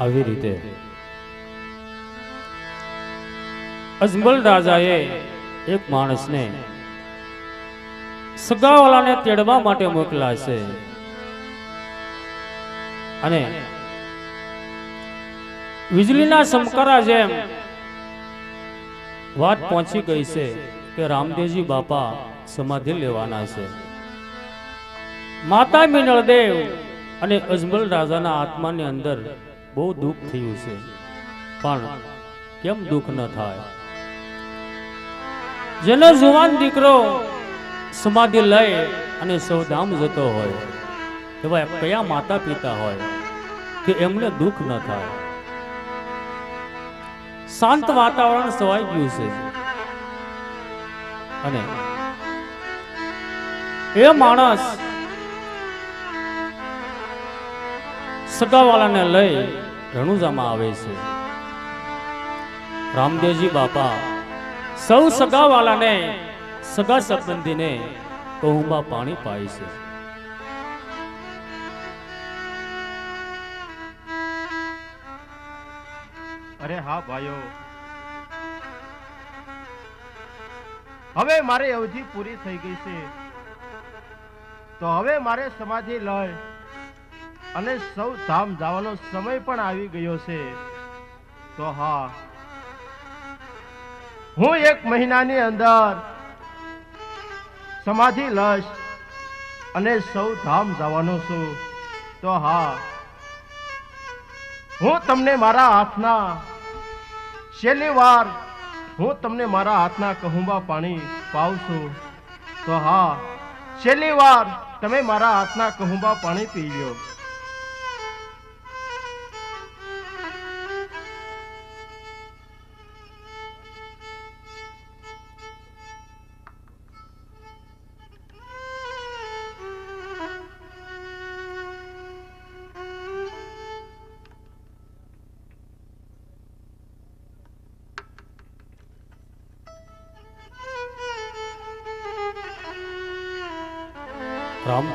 આવી રીતે. અજમલ રાજાએ એક માણસને સગાવાલાને તેડવા માટે મોકલા છે. અને વીજળીના સમકારા જેમ વાત પહોંચી ગઈ છે કે રામદેવજી બાપા સમાધિ લેવાના છે. માતા મિનળદેવ અને અજમલ રાજાના આત્માની અંદર બહુ દુઃખ થયું છે. પણ કેમ દુઃખ ન થાય? જેનો જુવાન દીકરો સમાધિ લઈ અને સૌધામ જતો હોય, એવા કયા માતા પિતા હોય કે એમને દુઃખ ન થાય? શાંત વાતાવરણ સવાઈ ગયું છે. અને એ માણસ સગાવાલાને લઈ રણુજામાં આવે છે. રામદેવજી બાપા, સૌ સગાવાલાને, સગા સંબંધીને કહુમાં પાણી પાય છે. અરે હા ભાઈઓ. હવે મારી અવધિ પૂરી થઈ ગઈ છે. તો હવે મારે સમાધિ લઈ અને સૌ ધામ જવાનો સમય પણ આવી ગયો છે. તો હા. હું એક મહિનાની અંદર સમાધિ લઈશ અને સૌ ધામ જવાનો છું. તો હા. હું તમને મારા હાથના છેલ્લી વાર હું તમને મારા હાથના કહુંબા પાણી પાઉં છું. તો હા. છેલ્લી વાર તમે મારા હાથના કહુંબા પાણી પી લ્યો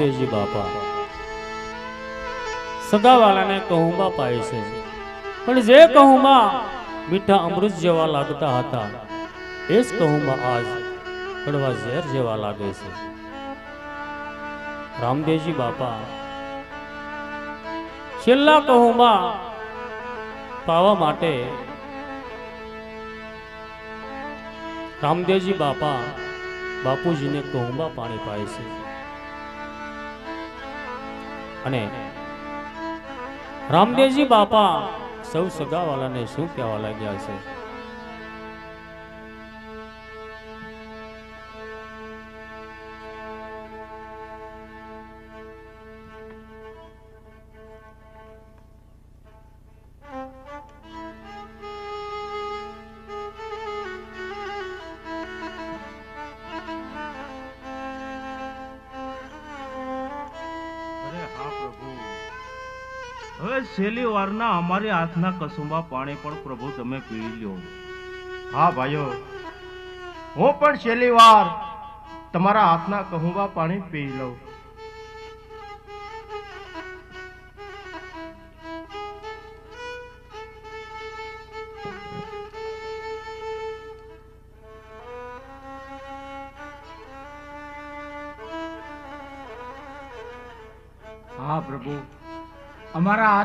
રામદેવજી બાપા. સગાવાલાને કહુંબા પાય છે. પણ જે કહુંબા મીઠા અમૃત જેવા લાગતા હતા, એ જ કહુંબા આજ કડવા ઝેર જેવા લાગે છે. રામદેવજી બાપા, છેલ્લા કહુંબા પાવા માટે રામદેવજી બાપા બાપુજીને કહુંબા પાણી પાય છે. અને રામદેવજી બાપા સૌ સગાવાલાને શું કહેવા લાગ્યા છે છેલ્લી વારના અમારી હાથના કસુંબા પાણી પણ પ્રભુ તમે પી લ્યો. હા, ભાઈઓ. હું પણ છેલ્લી વાર તમારા હાથના કહુંબા પાણી પી લઉં.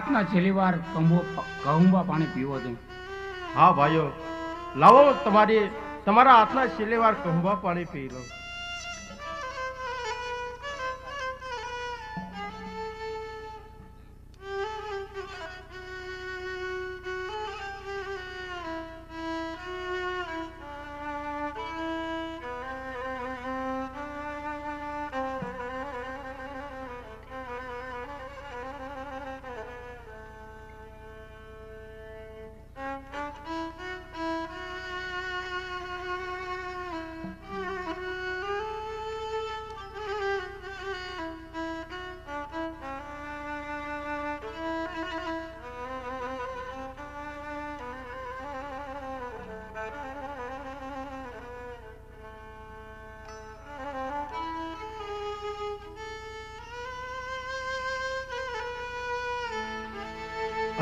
હાથના છેલ્લી વાર કંબો કહુંબા પાણી પીવો છું હા ભાઈઓ, લાવો તમારી, તમારા હાથના છેલ્લી વાર કહુંબા પાણી પી લઉં.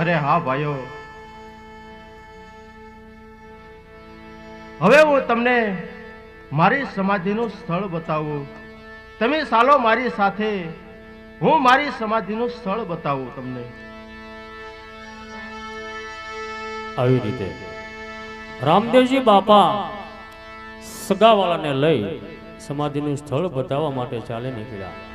અરે હા ભાઈઓ. હવે હું તમને મારી સમાધિનું સ્થળ બતાવું. તમે ચાલો મારી સાથે, હું મારી સમાધિનું સ્થળ બતાવું તમને. આવી રીતે રામદેવજી બાપા સગાવાળાને લઈ સમાધિનું સ્થળ બતાવવા માટે ચાલે નીકળ્યા.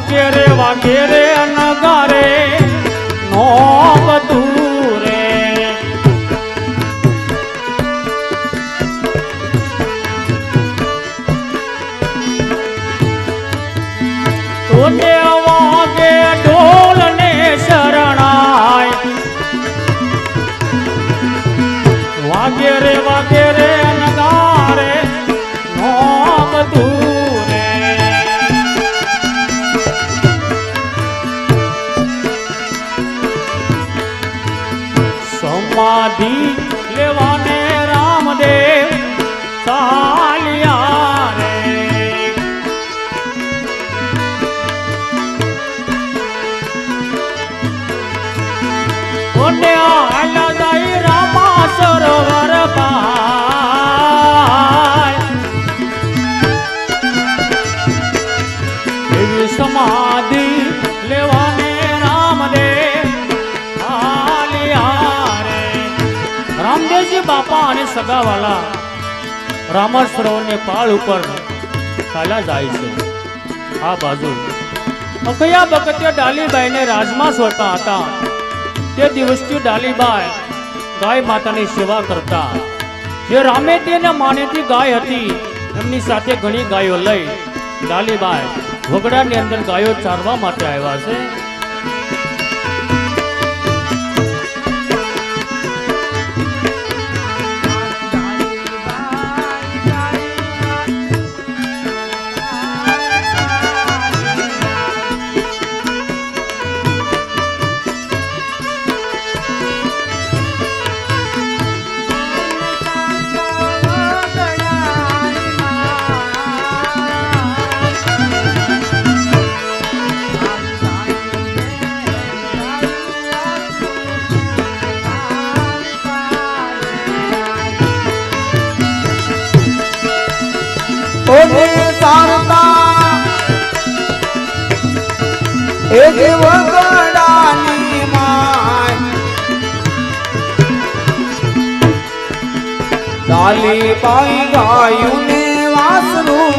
વાગે રે વાગે રે નગારે સગાવાલા રામર પાળ ઉપર ચાલ્યા જાય છે. આ બાજુ અખયા બકત્ય ડાલીબાઈને રાજમાં સોતા હતા. તે દિવસથી ડાલીબાઈ ગાય માતાની સેવા કરતા. જે રામે તેને માનેતી ગાય હતી, એમની સાથે ઘણી ગાયો લઈ ડાલીબાઈ વગડાની અંદર ગાયો ચારવા માટે આવ્યા છે. પાઈ ગાયું ને વાસરું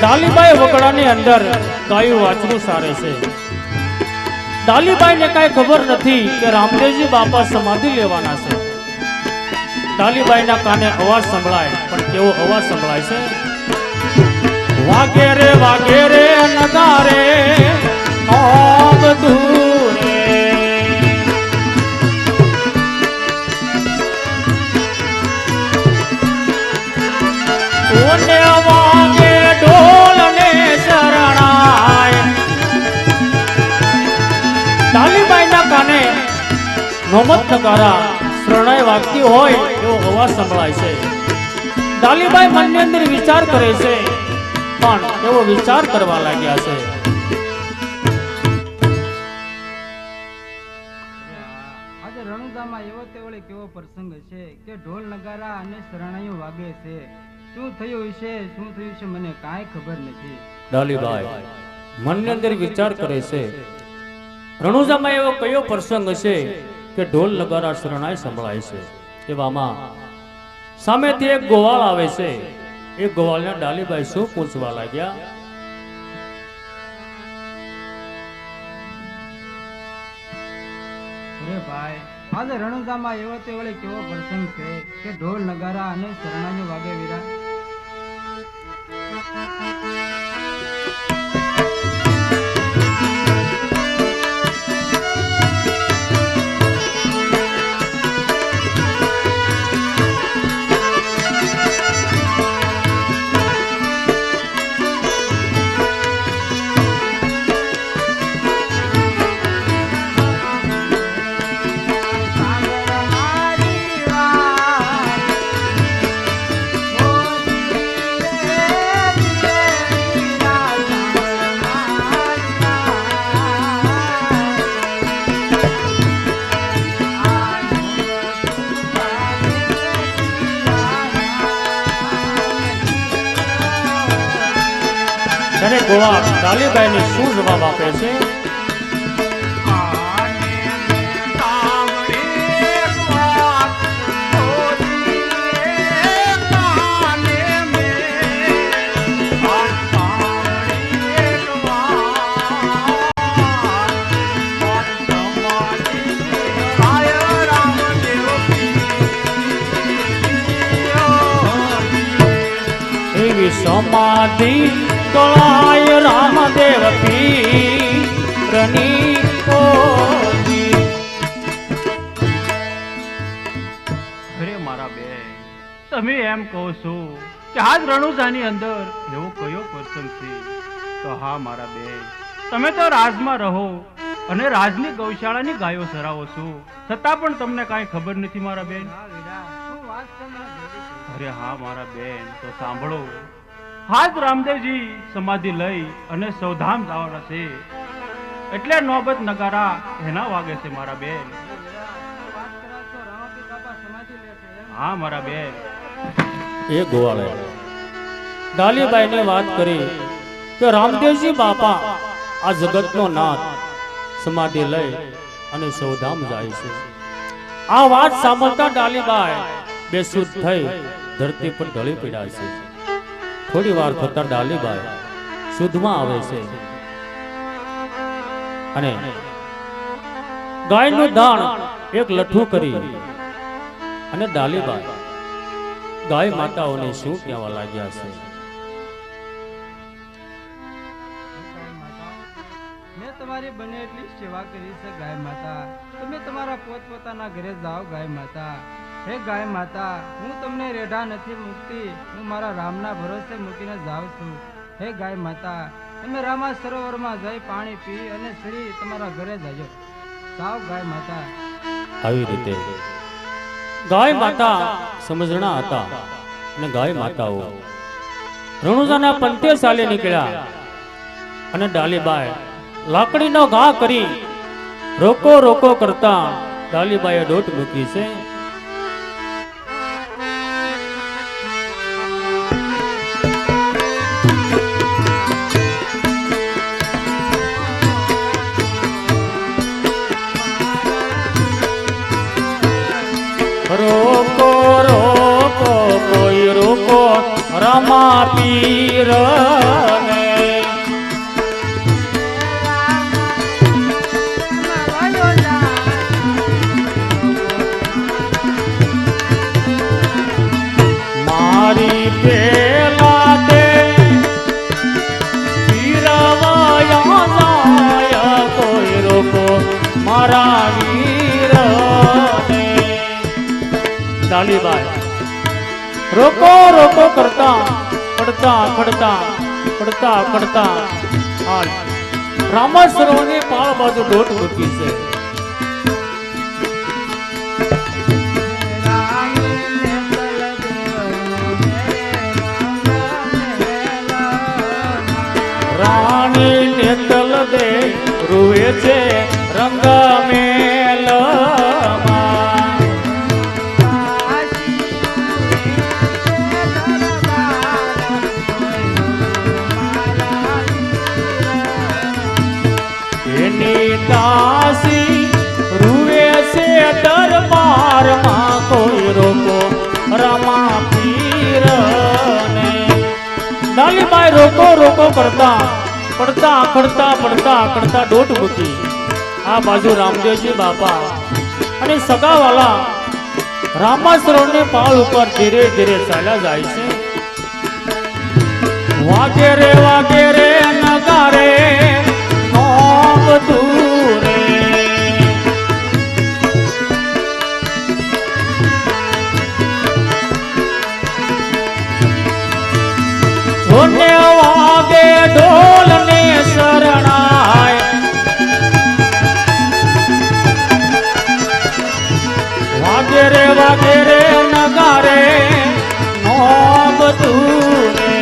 ડાલીબાઈ વગડાની અંદર ગાયું વાંચવું સારે છે. ડાલીબાઈને કાંઈ ખબર નથી કે રામદેવજી બાપા સમાધિ લેવાના છે. ડાલીબાઈના કાને અવાજ સંભળાય, પણ કેવો અવાજ સંભળાય છે? વાગે રે નગારે ઓમ દૂરે પણ એવો વિચાર કરવા લાગ્યા છે. આજે રણુદામાં એવો તે કેવો પ્રસંગ છે કે ઢોલ નગારા અને શરણાઈઓ વાગે છે. શું થયું છે શું થયું છે? મને કાંઈ ખબર નથી. ડાલીભાઈ મનની અંદર વિચાર કરે છે. રણુજામાં એવો કયો પ્રસંગ છે કે ઢોલ નગારા શરણાય સંભળાય છે? એવામાં સામેથી એક ગોવાળ આવે છે. એ ગોવાળને ડાલીભાઈ શું પૂછવા લાગ્યા? અરે ભાઈ આજે રણુજામાં એવો તે વળે કેવો પ્રસંગ છે કે ઢોલ નગારા અને શરણાઈઓ વાગે વીરા ગોવા શું જવાબ આપે છે? સમાધિ કળાય રામદેવ પીરની અરે મારા બેન, તમે એમ કહો છો કે આજ રણુજાની અંદર એવો કયો પ્રસંગ છે? તો હા, મારા બેન, તમે તો રાજમાં રહો અને રાજની ગૌશાળાની ગાયો સરાવો છો. છતાં પણ તમને કાંઈ ખબર નથી, મારા બેન. અરે હા, મારા બેન, તો સાંભળો. હાજ રામદેવજી સમાધિ લઈ અને સૌધામ જવાના છે. એટલે નોબત નગારા એના વાગે છે મારા બેન? હા, મારા બેન. એ ગોવાળે. ડાલીબાઈને વાત કરી કે, રામદેવજી બાપા, આ જગતનો નાથ સમાધિ લઈ અને સૌધામ જાય છે. આ વાત સાંભળતા ડાલીબાઈ બેસુદ થઈ ધરતી પર ઢળી પડ્યા છે. થોડી વાર થતા ડાલીબાઈ શુદ્ધમાં આવે છે. અને ગાયનું દાણ એક લઠ્ઠું કરી અને ડાલીબાઈ ગાય માતાઓને શું કહેવા લાગ્યા છે? મેં તમારી બને એટલી સેવા કરી છે, ગાય માતા. તમે તમારા પોતપોતાના ઘરે જાઓ, ગાય માતા. હે ગાય માતા, હું તમને રેઢા નથી મૂકતી. હું મારા રામના ભરોસે મૂકીને જાઉં છું. હે ગાય માતા, તમે રામા સરોવરમાં જઈ પાણી પી અને શ્રી તમારા ઘરે જજો. સાવ ગાય માતા. આવી રીતે. ગાય માતા સમજણા હતા અને ગાય માતાઓ. રણુજાના પંતે સાલે નીકળ્યા અને ડાલીબાઈ લાકડીનો ઘા કરી રોકો રોકો કરતા ડાલીબાઈએ દોટ મૂકી છે. ડાલીબાઈ રોકો રોકો કરતા, પડતા પડતા પડતા પડતા હાલ. રામાસરોની પાળ બાજુ ડોટ મૂકી છે. રાણી નેતલ દે, રૂવે છે રંગા મેલમાં દાલીબાઈ રોકો રોકો કરતા, પડતા, આખડતા પડતા, આખડતા દોટ મૂકી. આ બાજુ રામદેવજી બાપા અને સગાવાલા રામાસરોને પાળ ઉપર ધીરે ધીરે ચાલ્યા જાય છે. વાગે રે વાગે રે નોમ વાગે ઢોલ ને શરણાય. વાગે રે વાગે રે નગારે નોમ દૂરે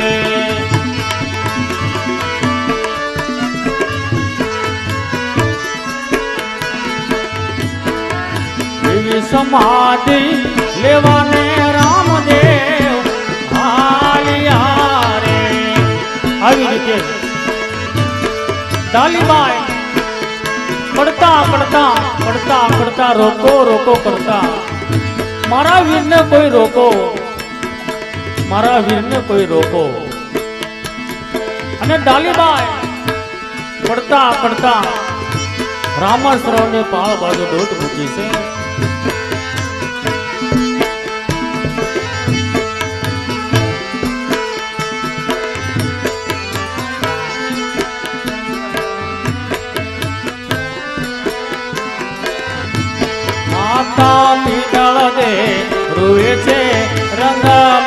સમાધિ લેવાને આવી ડાલીબાઈ પડતા પડતા પડતા પડતા રોકો રોકો કરતા. મારા વીરને કોઈ રોકો. મારા વીરને કોઈ રોકો. અને ડાલીબાઈ પડતા પડતા રામાશ્રવને પાળ બાજુ દોટ મૂકી છે. પીતળ દે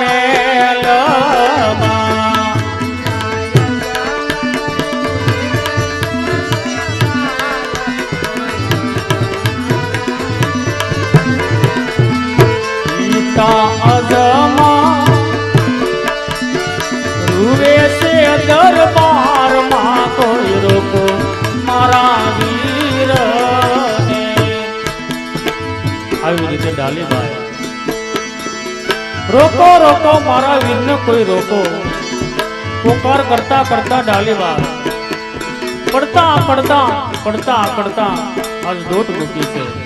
રોકો રોકો, મારા વીરને કોઈ રોકો. પોકાર કરતા કરતા ડાલીવા પડતા પડતા પડતા પડતા. આજ દોટ મૂકી છે.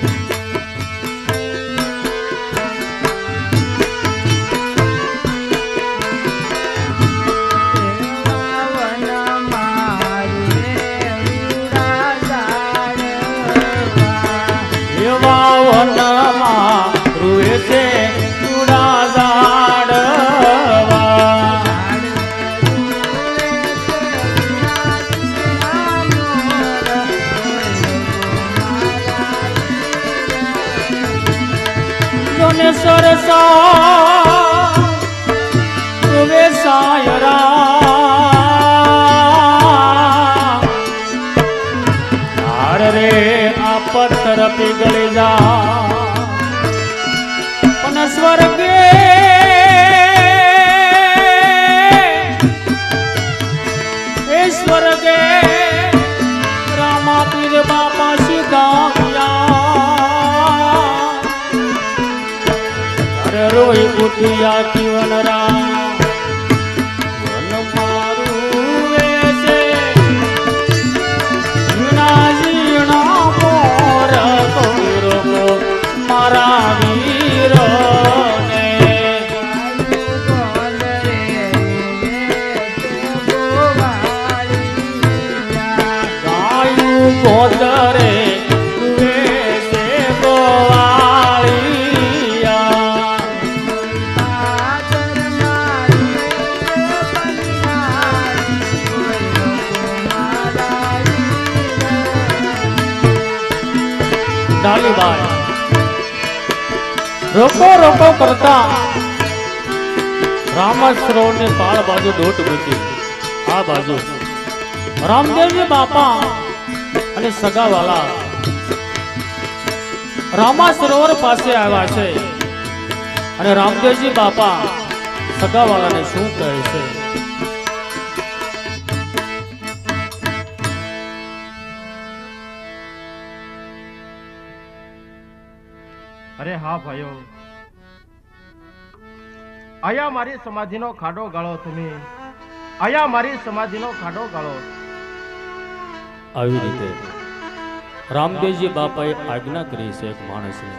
किया બાજુ. રામદેવજી બાપા અને સગાવાલા રામા સરોવર પાસે આવ્યા છે અને રામદેવજી બાપા સગાવાલાને શું કહે છે? અરે હા ભાઈઓ. આયા મારી સમાધિનો ખાડો ગાળો તમે. આયા મારી સમાધિનો ખાડો ગાળો. આવી રીતે રામદેવજી બાપાએ આજ્ઞા કરી છે એક માણસને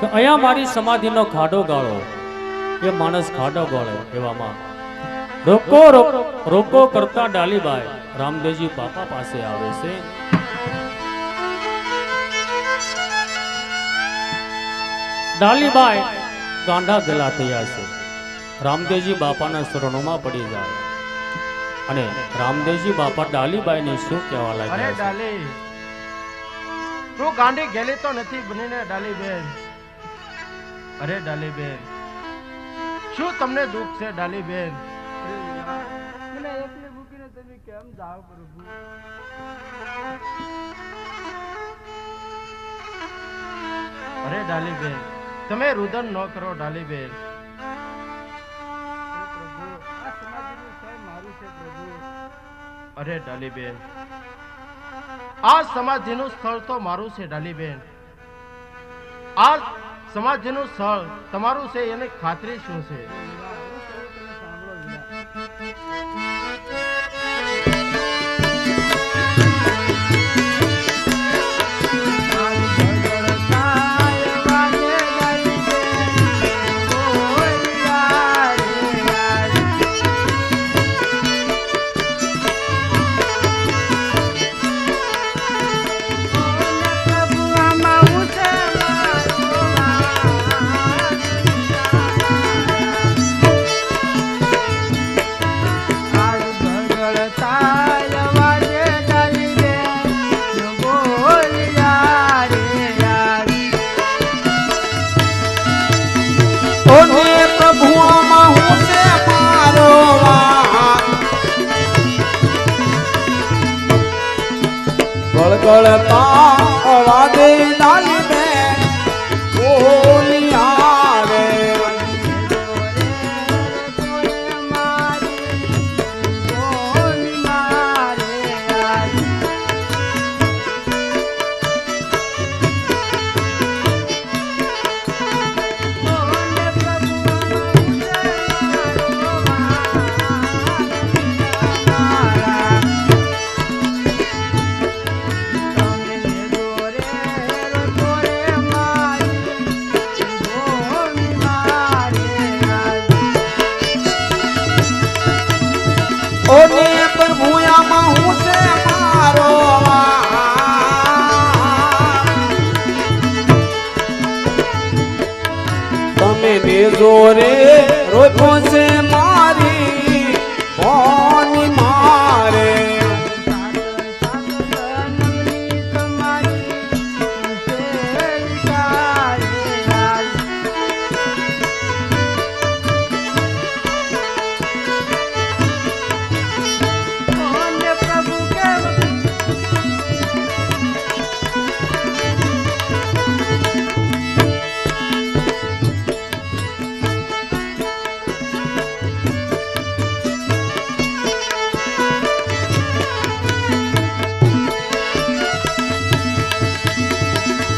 કે અહીંયા મારી સમાધિનો ખાડો ગાળો. એ માણસ ખાડો ગાળે એવામાં, રોકો રોકો કરતા ડાલીબાઈ, રામદેવજી બાપા પાસે આવે છે. ડાલીબાઈ ગાંડા ગલા થયા છે. રામદેવજી બાપાના શરણોમાં પડી જાય. અને રામદેવજી બાપા ડાલીબાઈને શું કહેવા અરે લાગ્યા ડાલી તું ગાંડી ગેલી તો નથી બનીને ડાલી બેન અરે ડાલીબેન શું તમને દુઃખ છે ડાલીબેન? મને એકલી મૂકીને તમે કેમ પ્રભુ? અરે ડાલીબેન તમે રુદન ન કરો ડાલી અરે ડાલીબેન. આ સમાધિનું સ્થળ તો મારું છે ડાલીબેન. આ સમાધિનું સ્થળ તમારું છે એની ખાતરી શું છે?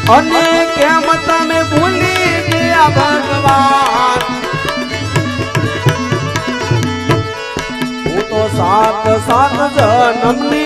અને કેમ તમે ભૂલી ગયા ભગવાન? હું તો સાત સાત જન્મની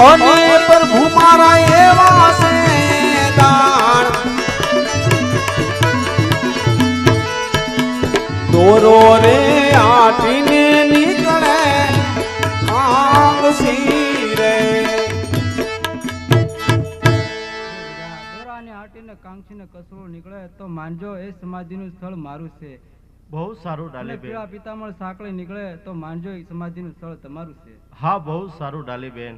અને પ્રભુ મારા એવા છે દાણ દોરો રે આટીને નીકળે આંગસી રે દોરાને આટીને કાંક્ષીને કસરો નીકળે તો માનજો એ સમાધિનું સ્થળ મારું છે. બહુ સારું ડાલીબેન પીળા પિતામળ સાંકળી નીકળે તો માનજો એ સમાધિનું સ્થળ તમારું છે. હા બહુ સારું ડાલીબેન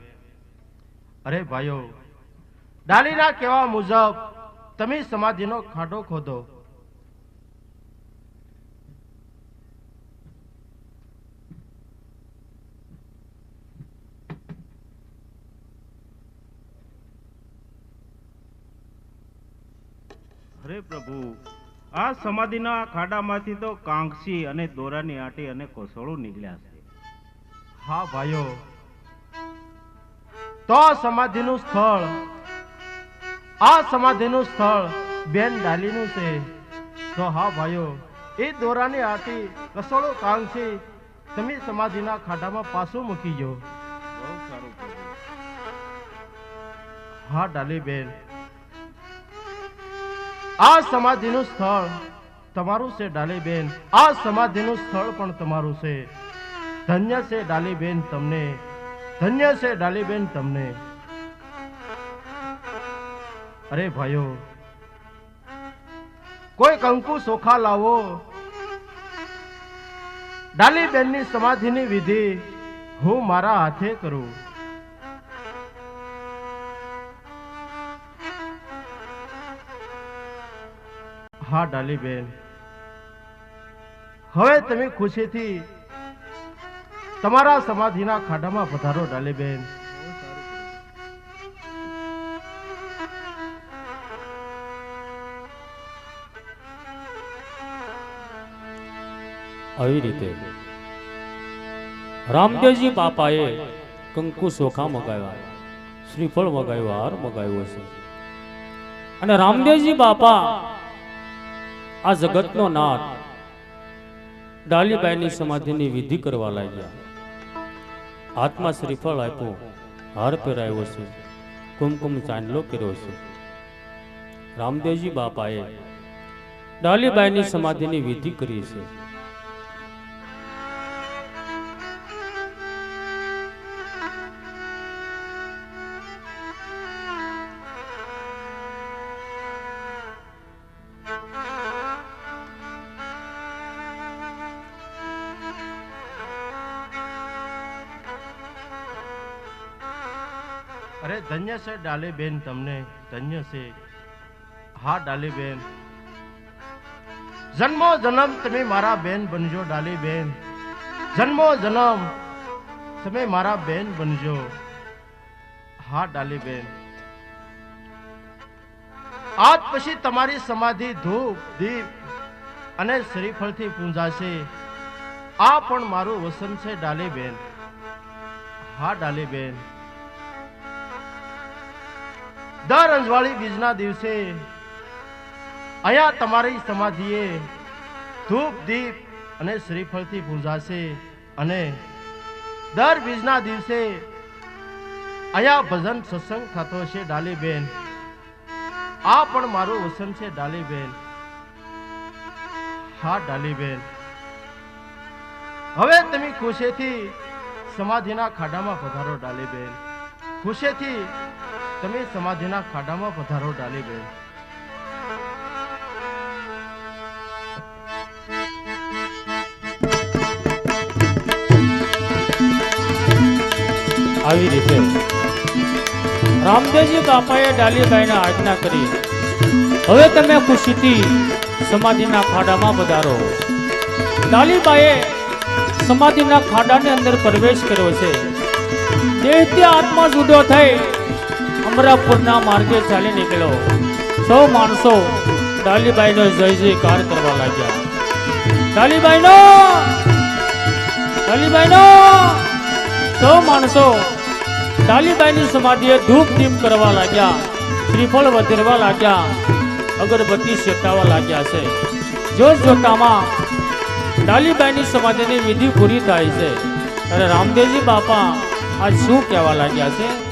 અરે ભાઈઓ ડાલીના કહેવા મુજબ તમે સમાધિનો ખાડો ખોદો. અરે પ્રભુ આ સમાધિના ખાડામાંથી તો કાંક્ષી અને દોરાની આટી અને કોસળો નીકળ્યા છે. હા ભાઈઓ તો સમાધિનું સ્થળ. આ સમાધિનું સ્થળ બેન ડાલીનું છે. તો હા ભાઈઓ એ દોરાની આટી કસોળો કાંક્ષી તમે સમાધિના ખાડામાં પાછું મૂકી જો. હા ડાલી બેન. આ સમાધિનું સ્થળ તમારું છે ડાલીબેન આ સમાધિનું સ્થળ પણ તમારું છે. ધન્ય છે ડાલીબેન તમને. ધન્ય છે ડાલીબેન તમને. અરે ભાઈઓ, કોઈ કંકુ સોખા લાવો. ડાલીબેનની સમાધિની વિધિ હું મારા હાથે કરું. હા, ડાલીબેન. હવે તમે ખુશીથી તમારા સમાધિના ખાડામાં પધારો ડાલીબેન આવી રીતે રામદેવજી બાપાએ કંકુ સોખા મગાવ્યા, શ્રીફળ મગાવ્યું, હાર મગાવ્યો છે અને રામદેવજી બાપા આ જગતનો નાથ ડાલીબાઈની સમાધિની વિધિ કરવા લાગ્યા. હાથમાં શ્રીફળ આપ્યો. હાર પહેરાવ્યો છે. કુમકુમ ચાંદલો કર્યો છે. રામદેવજી બાપાએ ડાલીબાઈની સમાધિની વિધિ કરી છે. છે ડાલીબેન તમને ધન્ય છે. હા ડાલીબેન જન્મો જન્મ તમે મારા બેન બનજો ડાલીબેન જન્મો જન્મ તમે મારા બેન બનજો. હા ડાલીબેન આજ પછી તમારી સમાધિ ધૂપ, દીપ અને શ્રીફળથી પૂંજાશે. આ પણ મારું વસન છે ડાલીબેન હા ડાલીબેન દર અંજવાળી બીજના દિવસે અહીંયા તમારી સમાધિએ ધૂપ, દીપ અને શ્રીફળથી પૂજાશે અને દર બીજના દિવસે અહીંયા ભજન સત્સંગ થતો છે ડાલીબેન. આ પણ મારું વસન છે ડાલીબેન. હા, ડાલીબેન. હવે તમે ખુશીથી સમાધિના ખાડામાં પધારો ડાલીબેન. ખુશીથી તમે સમાધિના ખાડામાં પધારો ડાલીબેન આવી રીતે રામદેવજી બાપાએ ડાલીબાઈને આજ્ઞા કરી. હવે તમે ખુશીથી સમાધિના ખાડામાં પધારો. ડાલીબાએ સમાધિના ખાડાની અંદર પ્રવેશ કર્યો છે. દેહથી આત્મા જુદો થઈ અમરાપુરના માર્ગે ચાલી નીકળ્યો. સૌ માણસો ડાલીબાઈનો જય જયકાર કરવા લાગ્યા. ડાલીબાઈનો! ડાલીબાઈનો! સૌ માણસો ડાલીબાઈની સમાધિએ ધૂપ દીપ કરવા લાગ્યા. ત્રિફળ વધેરવા લાગ્યા. અગરબત્તી શેકાવા લાગ્યા છે. જોત જોતામાં ડાલીબાઈની સમાધિની વિધિ પૂરી થાય છે. ત્યારે રામદેવજી બાપા, આજ શું કહેવા લાગ્યા છે?